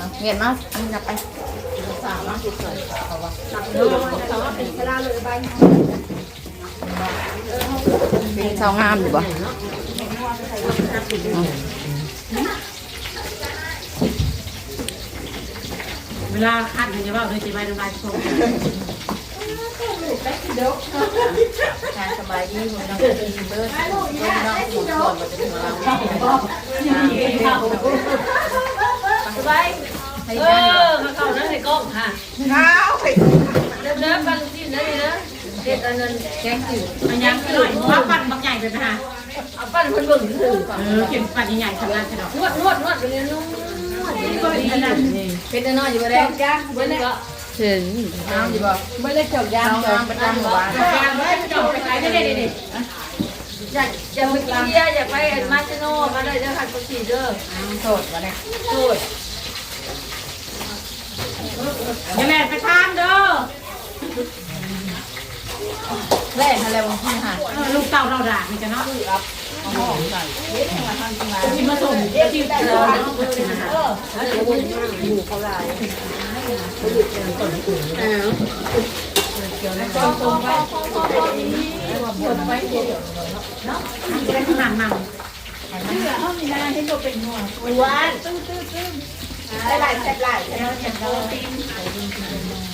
เอาเงียบมากอันนี้นับไปสามมากสุดเลยเอาวะเป็นสาวงามอยู่บ่เวลาคัดมันจะว่าเลยสิไปน้ำลายโชว์การสบายดีคุณน้องกินเบิร์ดคุณน้องหมุนก่อนมาจะถึงเรา สบายเอได้าเข้านั่นในกล้องค่ะข้าวไปเดิมเดิมบางที่นั่นนี่นะเด็ดอันนั้นแกงจืดมันยังคือยว่าปั่นบางใหญ่ไปไหมคะเอาปั้นคนเบิ่งถือเออเขียนปั่นใหญ่ๆขนาดนี้นวดนวดนวดเป็นนุ่มนวดนี่ก็ดีขนนี้เป็นน้อยอยู่บ่ได้ย่างเบิ้ลก็ถึงน้ำอยู่บ่ไม่ได้จบยางจบประจำหมู่บ้านยางไม่จบไปขายได้เด็ดเด็ด อยากอยากไปกินเบียร์อยากไปมาชโนมาเลยเด้อค่ะกุชีเด้อโสดมาเนี่ยสูตรอย่าแหลกไปทานเด้อแล่นอะไรบางทีค่ะลูกเต่าเราด่ามันจะเนาะเอาหอมใส่เด็ดให้มาทำจริงมาที่มาส่งที่เราเนาะเป็นขนาดมันหวานหลายแซ่บหลาย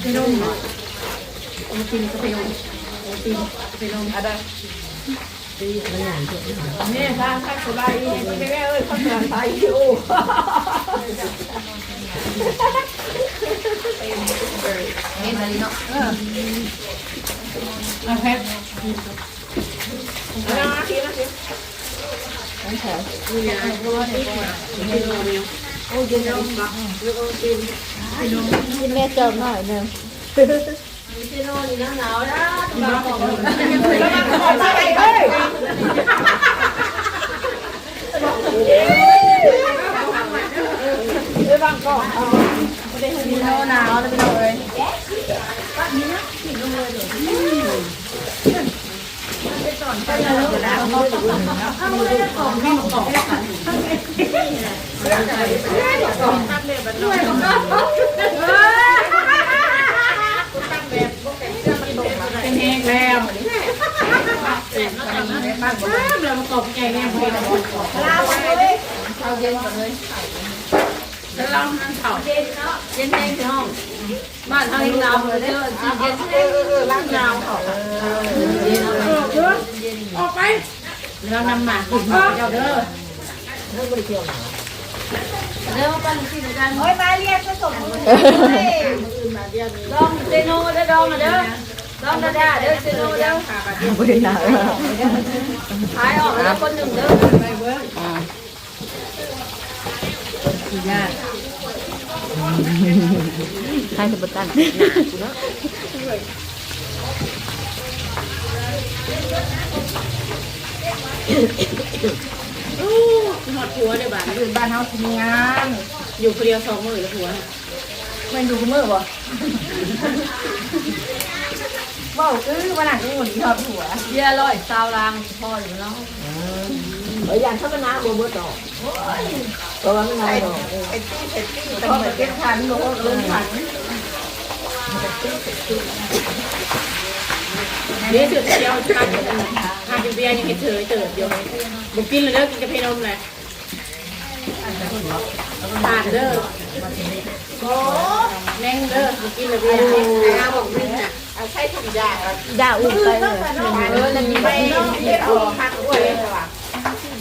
ไปนุ่มโอตินก็ไปนุ่มโอตินไปนุ่มอะไรนี่ทางข้างสบายดีแม่แม่เอ้ยข้างสบายอยู่เห็นอะไรเนาะ โอเคเอามาทีมาทีน้ำแข็งโอ้ยน้องบักเดี๋ยวเอาตีนกินแม่เจิมหน่อยนึงมีชโนนี่น้ำหนาวนะบักของแล้วมันขอใส่เอ้ยมีโนหนาวแล้วพี่น้องเอ้ย เป็นแห้งแล้วเราประกใจแน่พอแล้วเอาเย็นก่อนเลยแล้วเรานั่งเผาเย็นเนาะเย็นแห้งพี่น้องบ้านเฮาเองหนาเลยเด้อที่เย็นแห้งล้างนาวเขาเย็น อาเลยออกไปเรานำหมากกลุ่มเจ้าเด้อเด้อมาปั้นกินกันโอ้ยมาเรียกผสมดองเซโนเด้อดองมาเด้อดองดาดาเด้อเซโนเด้อไม่ได้หนาวขายออกแล้วคนหนึ่งเด้อใช่สมตัน หอดหัวเดี๋ยวบ้านอื่นบ้านเฮาทำงานอยู่คนเดียวสองมือแล้วหัวไม่ดูมือบ่ว้าวคือวันนั้นกูหนีทอดหัวเบียร์ร้อยซาวรางพออยู่เนาะเฮ้ยยันถ้ามันน้ำบ่เบิดดอกเพราะว่ามันน้ำดอกไอ้ตี้ไอ้ตี้แต่พอมันเป็นพันโลลงพัน เดี๋ยวจุดเดียวทานทานอยู่เบียร์ยังเห็นเฉยเติร์ดเดี๋ยวบุกินเลยเด้อกินกาแฟนมเลยทานเด้อโอ้แมงเด้อบุกินเลยเบียร์อาบอกนี่น่ะเอาใช้ถุงยางด่าอุ่นไปเลยเออแล้วมีไปเรียกเอาพักด้วยเลยว่ะ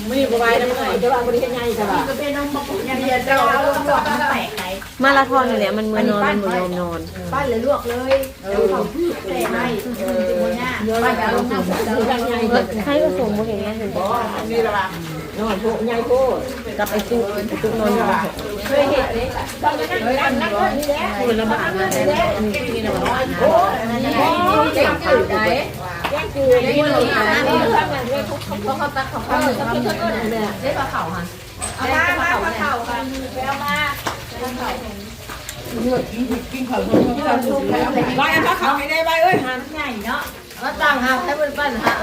ไม่มีบวายน้ำหน่อยจะว่าบริเวณใหญ่ใช่ป่ะเรียนเราเอาลงหลอดมันแตกไหน มาราธอนเนี่ยมันมือนอนมันมือยอมนอนปั้นเลยลวกเลยเออแตกให้เออปั้นเอาลงน้ำใหญ่ให้ผสมบ่เห็นไหมเห็นบ่นี่ละว่ะนอนโพใหญ่โพกับไอ้ตุ๊กไอ้ตุ๊กนอนอยู่เคยเห็นเลยเฮ้ยอันนั้นนี่แหละคนละบาทมาแต่นี่นะบอกโอ้เจ๋งจืดไหนแยกจืดนี่เราอ่านนี่ทำงานด้วยเขาเขาเขาตักเขาเขาเขาเขาเนี่ยได้ปลาเข่าค่ะเอามามาปลาเข่าค่ะไปเอามา ร้อยอันก็เขาให้ได้ใบเอ้ยใหญ่เนาะมาตั้งหาให้เพิ่นปั้นหา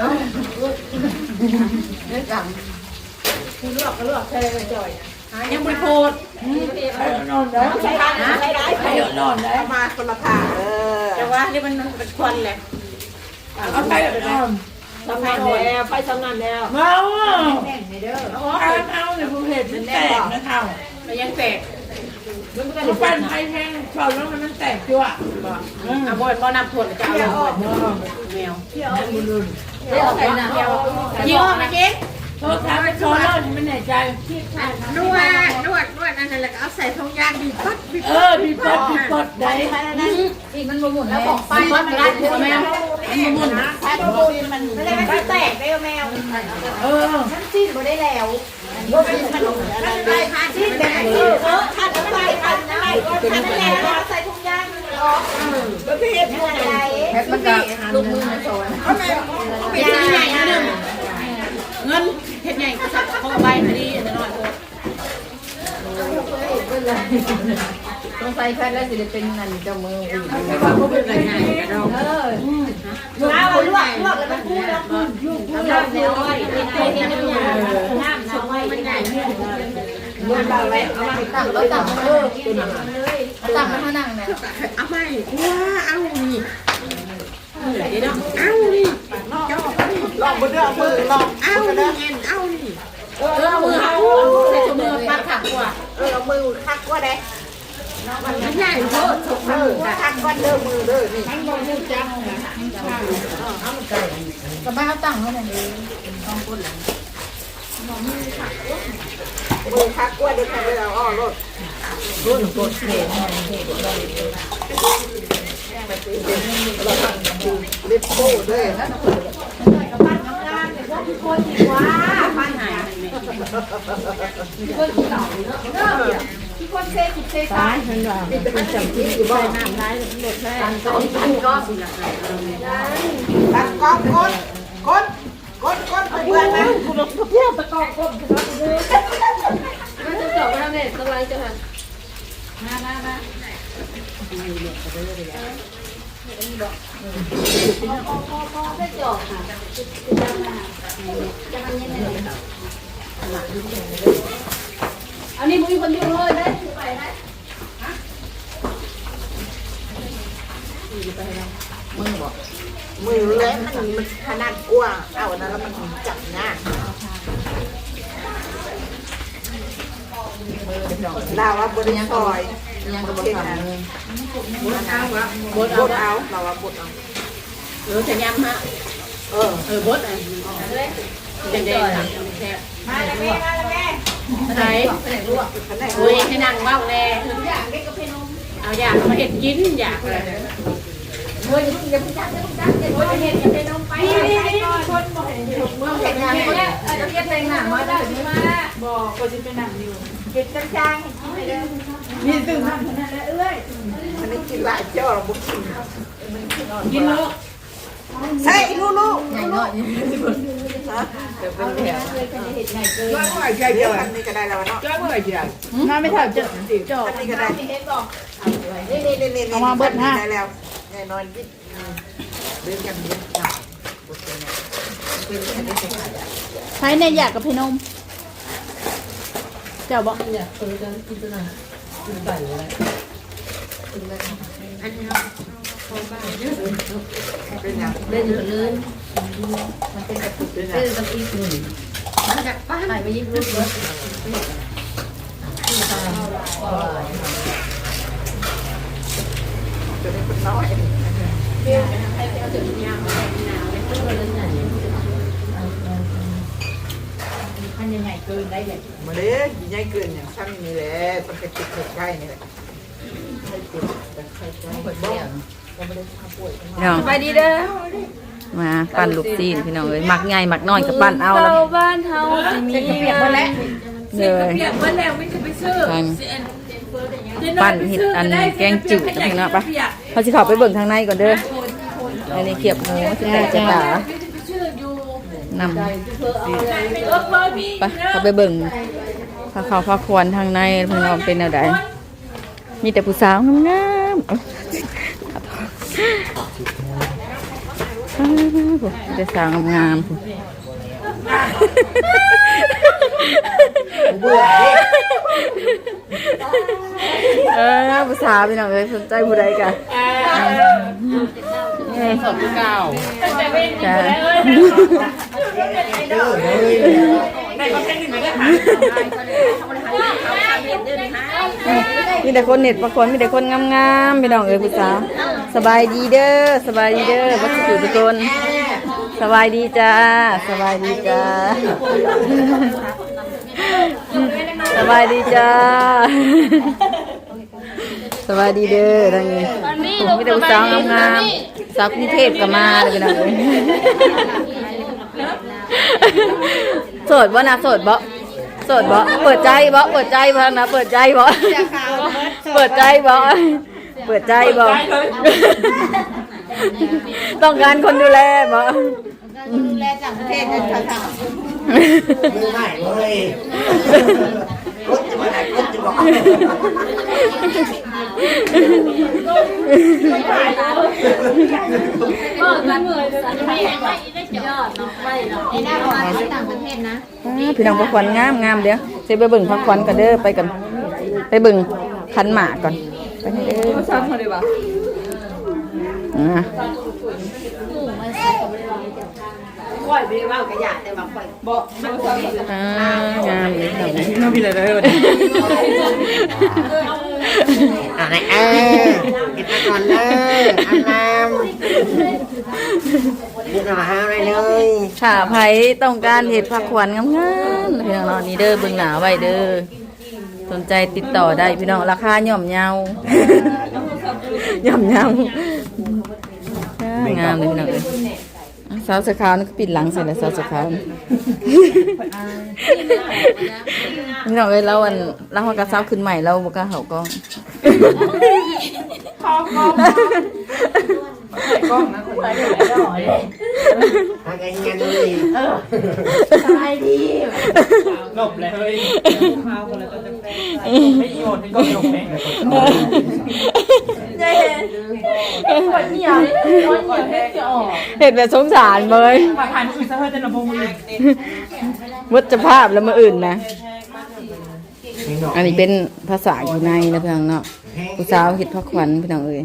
เรื่องจังลวกก็ลวกใส่ไปจ่อยยังบริโภคนอนได้ใช้ได้ใช้นอนได้มาคนละผ่าเออแต่ว่านี่มันเป็นควันแหละเอาไปนอนทำงานแล้วไปทำงานแล้วเมาเอาเอาเนี่ยผมเห็นมันแตกนะเท่ามันยังแตก ลูกปั้นไอ้แห้งชอบแล้วมันแตกจ้วอะบ่บ่น้ำพ่นจะเอาลงก่อนแมวได้ออกไปนะยิงออกมาเจ๊โทษทำไปโชว์แล้วไม่แน่ใจนวดนวดนวดนั่นแหละเอาใส่ทงยางบีบปั๊บบีบเออมีบปัดมีบปัดได้อีกมันหมุนแล้วบอกไปมันไม่ได้แมวมันหมุนแพ้ประมันไม่ได้มันแตกได้แมวเออซีดบ่ได้แล้วบ่เป็นขนมอะไรพาซีดแบบเออเออคัน น้ำลายคันน้ำลายคันน้ำลายแล้วใส่ถุงยางออกก็คือเฮ็ดอะไรแพทมันก็ลูกมือมาโชว์เอาแม่เอาไปใหญ่ๆนึงเงินเฮ็ดใหญ่ก็สักของใบดีอันน้อยโพดต้องใส่แพทแล้วจะเป็นนั่นเจ้ามืออื่นไม่ว่าบ่เป็นไรใหญ่กระดองเออเอาลวกลวกแล้วมันพูดแล้วพูดยุ่งพูดแล้วเดี๋ยวไว้เฮ็ดให้มันใหญ่น้ำเอาไว้มันใหญ่เมื่อเราไว้เอาไว้ตั้งแล้วตั้งมันเออตั้งมันเขานั่งเนี่ยเอาไม่ว้าเอานี่เดี๋ยวเอานี่ลองบ่ได้อามือลองเอานี่เย็นเอานี่เออเอามือเอาใส่ถุงมือปัดขักกว่าเออเอามือคักกว่าได้มันใหญ่โพดถุงมือคักกว่าเด้อมือเด้อนี่ก็ไม่เขาตั้งเขาเนี่ยมือขักกว่า มือคักกว่าเด้อค่ะเวลาอ้อรถรุ่นกดเห็นลิปโป้เด้อตายมันว่าเป็นจังที่อยู่บ้านน้ำร้ายมันหมดแล้วตั้งก็ตั้งก็ตัดกอบกดกดกดกด เพื่อนนะมันจะจบไปทำเนี่ยต้องไรจะหันอันนี้มึงคนเดียวเลยได้ไปได้มือ มือเล็กมันมันขนาดกว้างเอาอันนั้นแล้วมันจับหน้าเราว่าบริซอยยังกระบอกทำเลยบดเอาบดเอาเราว่าบดเอาหรือจะยำฮะเออเออบดอะเด็กๆค่ะมาแล้วแม่มาแล้วแม่ไหนอะโอ้ยให้นั่งว่าวแน่เอาอยากมาเห็ดกินอยากเลย เฮ้ยอย่าพึ่งจับอย่าพึ่งจับอย่าพึ่งเห็นอย่าไปนมไปนี่นี่คนบอกเห็นเมื่อเห็นงานเนี่ยจะเรียกเพลงหนังมาได้ไหมมามีตื่นทำขนาดนั้นเอ้ยมันไม่กินหลายเจ้าเราบุกกินกินลูกใช่ลูกลูใหญ่น้อยนี่เดี๋ยวเป็นแถวร้อยกว่าใจเดียวอันนี้ก็ได้แล้วเนาะจ้าเมื่อไหร่จีน้าไม่ถ่ายจะจบอันนี้ก็ได้นี่นี่นี่นี่เอามาเบิ้ลห้าได้แล้ว น่นอนยิ่งเรื่องอย่างนี้เนาะเป็นแค่นี้เองใช้ในอยากกับพี่นมเจ้าบอกเนี่ยคนจะกินตัวไหนกินไก่เลยกินเลยเป็นอย่างเล่นอยู่เลยมันเป็นกับเป็นกับอีกหนึ่งมันจากป้าไหนไปยิบลูก รถจะได้เป็นน้อยมันยังไงเกินได้เลยมาเลยยิ่งใหญ่เกินอย่างชั้นนี้แหละมันเป็นติดใกล้นี่แหละให้ติดแต่ใกล้ๆบ้องพี่น้องไปดีเด้อมาปั้นลูกซีนพี่น้องเอ้ยมักใหญ่มักน้อยก็ปั้นเอาแล้วบ้านเฮาจะมีเปียกมาแล้วเลยเปียกมาแล้วไม่จะไปซื้อทาง ปั้นเห็ดอันแกงจืดจังเนาะปะเขาสิเข้าไปเบิ่งทางในก่อนเด้ออันนี้เขียบหมูสิแต่จะตานำเออพอมีไปเขาไปเบิ่งพาเขาพาควรทางในเพิ่นว่าเป็นแนวใดมีแต่ผู้สาวงามๆเอ้าอ้าวแต่สาวงามๆ เบื่อดิเออภาษาพี่น้องเอ้ยสนใจผู้ใดกันสดเก่าจ้าเด้อเฮ้ยมีแต่คนเน็ตบางคนมีแต่คนงามๆพี่น้องเอ้ยภาษาสบายดีเด้อสบายดีเด้อวัดสุทุกคน สบายดีจ้า สบายดีจ้า สบายดีจ้า สบายดีเด้อทางนี้มีแต่ผู้สาวงามๆสาวกรุงเทพก็มาเลยพี่น้องเอ้ยโสดบ่นะโสดบ่โสดบ่เปิดใจบ่เปิดใจบ่นะ เปิดใจบ่เปิดใจบ่เปิดใจบ่ต้องการคนดูแลบ่ ดูแลจากประเทศนั้นค่ะมือใหม่เลยรถจะมาไหนรถจะบอกไอ้หน้าบอกว่าต่างประเทศนะพี่น้องพักผ่อนงามงามเดี๋ยวสิไปเบิ่งพักผ่อนกันเด้อไปกัน ไปเบิ่งคันหมาก่อนไปเด้อชอบเขาดีป่ะอ่า อ่างามเลยครับน้องพี่เลยเลยอะไรเออกินตะก่อนเลยอันน้ำนี่หน่อยฮะอะไรเลยถ้าไผต้องการเห็ดผักขวัญงามๆพี่น้องเนาะนี่เด้อเบิ่งหน้าไว้เด้อสนใจติดต่อได้พี่น้องราคาย่อมเยาย่อมเยาอ่างามเลยพี่น้องเอ้ยอะ สาวสขาวนี่ก็ปิดหลังใส่แล้วสาวสขาวนี่พี่น้องเอ้ยเราอันเราหัวกระเซ้าขึ้นใหม่เราบ่กล้าเข้ากล้องทางไงเงี้ยเลยหลบเลยเฮ้ยข้าวคนละตัวจะแป้งไม่โยนให้ก็ยกแป้งเลยคนเห็นแบบสงสารเลยมาทานอื่นซะเฮ้ยจะระบงเลยวัจภาพแล้วมาอื่นนะ อันนี้เป็นภาษาอยู่ในนะพี่น้องเนาะผู้สาวเห็ดพักขวัญพี่น้องเอ้ย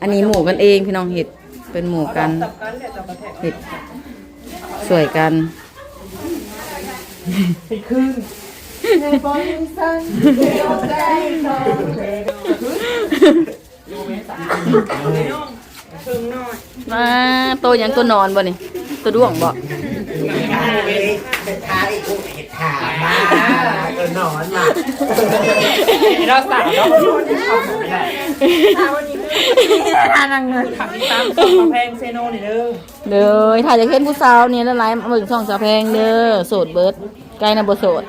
อันนี้หมู่กันเองพี่น้องเห็ดเป็นหมู่กันเห็ดสวยกันไปครึ่ งมาตัวหยังตัวนอนบ่นี่ตัวด้วงบ่เห็ดขาอีกเห็ดขาบ้าเออนอนมาเราสาวเราไม่ได้ทานังเงินขับตามสองแพงเซโนนี่เด้อเด้อถ้าจะเห็นผู้สาวเนี่ยละลายมาเบิ่งช่องสาวแพงเด้อโสดเบิดไกลนะบ่โสด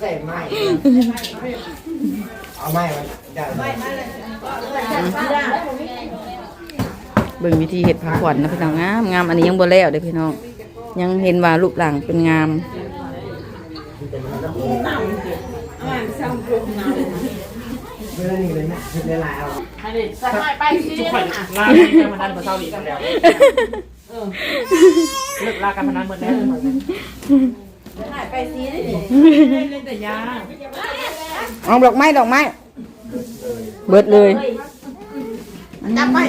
ใส่ไม้เอาไม้มาได้ไหม เบิ่งวิธีเห็ดผักขวัญนะพี่น้องงามงามอันนี้ยังบ่แล้วเด้อพี่น้อง ยังเห็นว่ารูปร่างเป็นงามเรื่องนี้เลยนะเวลาเอาจุกข่อยลาการพนันเมาเศร้าอีกแล้วเลิกลาการพนันหมดแล้วไปซีได้ดิเล่นแต่ยาเอาดอกไม้ดอกไม้ เบิดเลยจับไว้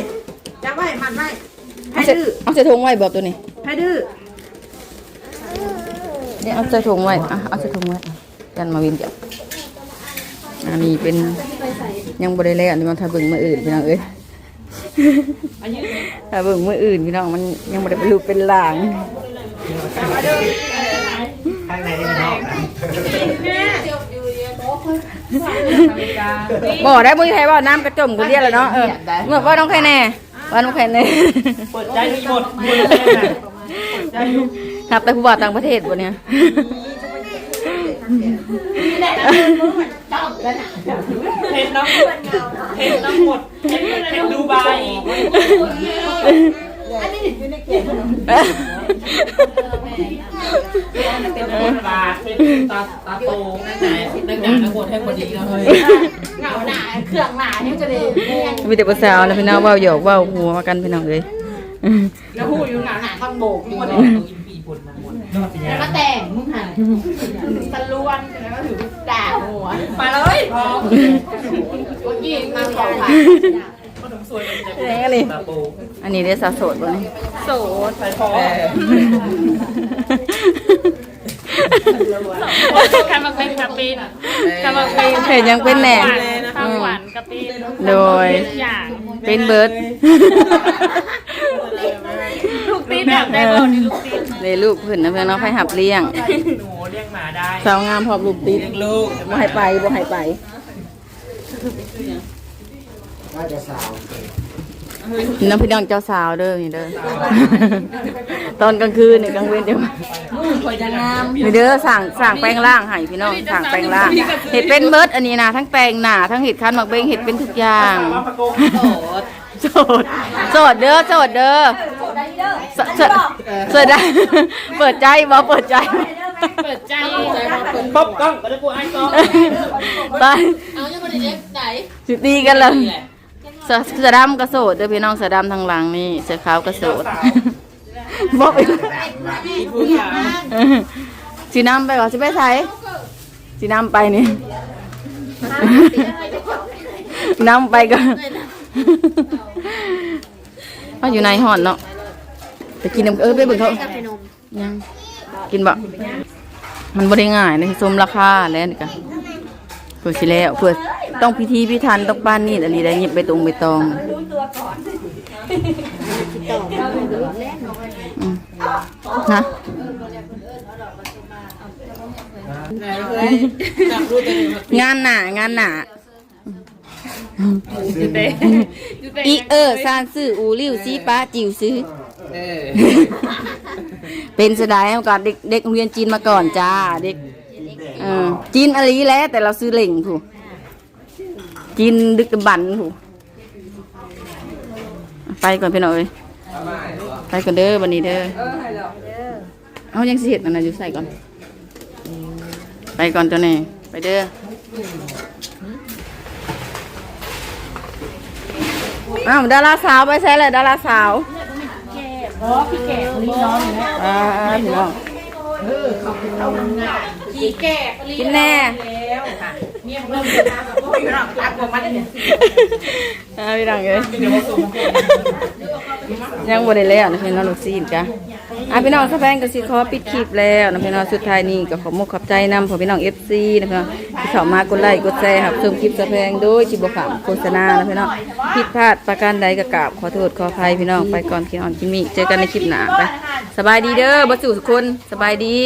จับไว้มัดไว้เอาใส่เอาใส่ถุงไว้บอกตัวนี้ให้ดื้อเนี่ยเอาใส่ถุงไว้อะเอาใส่ถุงไว้กันมาวินเดี๋ยวอันนี้เป็นยังบ่ได้แล้วอันนี้มันถ้าเบิ่งมืออื่นพี่น้องเอ้ยถ้าเบิ่งมืออื่นพี่น้องมันยังบ่ได้เป็นรูปเป็นหลาง ข้างในนี่นอกนะ บ่ได้บ่มีใครว่น้ำกระจมกูเรียกแล้วเนาะเออเมื่อว่าน้องใครแน่ว่าน้องใครแน่เปิดใจมีหมดหมดครับแต่ผู้บ่าวต่างประเทศบ่เนี่ยเห็นน้ำเห็นน้ำหมดเห็นเห็นดูไบ เป็นคนตาเป็นตาตาโตนั่นไหนนั่นไหนนักบวชให้พอดีแล้วเฮ้ยเหงาหนาเครื่องหนานี่จะได้มีแต่ภาษาวนะพี่น้องเว้าหยอกเว้าหัวมากันพี่น้องเอ้ยแล้วหูอยู่หนาหนาต้องโบกอยู่หมดตัวอินปีบนมาหมดมาแต่งมึงหันตะลวนแล้วก็ถือด่าหัวมาเลยพอเมื่อกี้มาขอผ่า อันนี้ตาปูอันนี้ได้สาวโสดบ่นี่โสดไปพอคามาเป็นกะปิคามาเป็นเห็นยังเป็นแหน่ข้าวหวานกะปิโดยอย่างเป็นเบิร์ดลูกติดแบบได้บ่นี่ลูกติดเลยลูกเพิ่นนะเพื่อนเนาะให้หับเลี้ยงหนูเลี้ยงหมาได้สาวงามพอบลูกติดเลี้ยงลูกบ่ให้ไปบ่ให้ไป น้องพี่น้องเจ้าสาวเด้อนี่เด้อ ตอนกลางคืนนี่กลางเว้นเดี๋ยวนี่เด้อสั่งสั่งแปลงร่างให้พี่น้องสั่งแปลงร่าง เห็ดเป็นเบิร์ดอันนี้นะทั้งแปลงหน้าทั้งเห็ดคันหมักเบงเห็ดเป็นทุกอย่างว่าปะโกงโสดโสดโสดเด้อโสดเด้อโสดโสดโสดได้ เปิดใจบ่เปิดใจเปิดใจป๊บกล้องก็ได้กูไอ้กล้องไปเอายังไม่ได้เด็กไหนสิตีกันเลย เสือเสือดำก็โสดเด้อพี่น้องเสือดำทางหลังนี่เสือขาวก็โสดบอกไปผู้สาวสีน้ำไปก่อนสิไปใช้สีน้ำไปนี่น้ำไปก่อนว่าอยู่ในห่อนเนาะไปกินน้ำเออไปเบิ่งเขายังกินบ่มันบ่ได้ง่ายเลยสมราคาแล้วนี่กันเพื่อสิแล้วเพื่อ ต้องพิธีพิธันต้องป้านนี่อันนี้ได้เงียบไปตรงไปตองอืมนะไหนเคยจับดูตัวเองงานหนางานหนาอีเออซานซื้ออูริวซีป้าจิวซื้อเออเป็นสดายเอาก่อนเด็กเด็กโรงเรียนจีนมาก่อนจ้าเด็กเออจีนอะไรแล้วแต่เราซื้อเหล่งถูก จีนดึกดำบันถูกไปก่อนพี่น้องเอ้ยไปก่อนเด้อวันนี้เด้อเอายังสิเห็ดอันนั้นอยู่ใส่ก่อน ไปก่อนตัวนี้ไปเด้ออ้าวดาราสาวไปใส่เลยดาราสาวอ่าพี่น้องขี่แก่กินแน่แล้ว ค่ะเนี่ยเริ่มจะมาแบบโอ้ยรักกว่ามันเนี่ยอ่าพี่น้องเอ้ยเดี๋ยวมาส่งมายังบ่ได้แล้วนะพี่น้องลูกซีนจ้ะอะพี่น้องสะแพงก็สิขอปิดคลิปแล้วนะพี่น้องสุดท้ายนี้ก็ขอมกขอบใจนำพ่อพี่น้อง FC นะพี่น้องที่เข้ามากดไลค์กดแชร์ครับชมคลิปสะแพงโดยที่บ่ขามโฆษณานะพี่น้องผิดพลาดประการใดก็กราบขอโทษขออภัยพี่น้องไปก่อนพี่น้องกินมีเจอกันในคลิปหน้าไปสบายดีเด้อบ่สู่ทุกคนสบายดี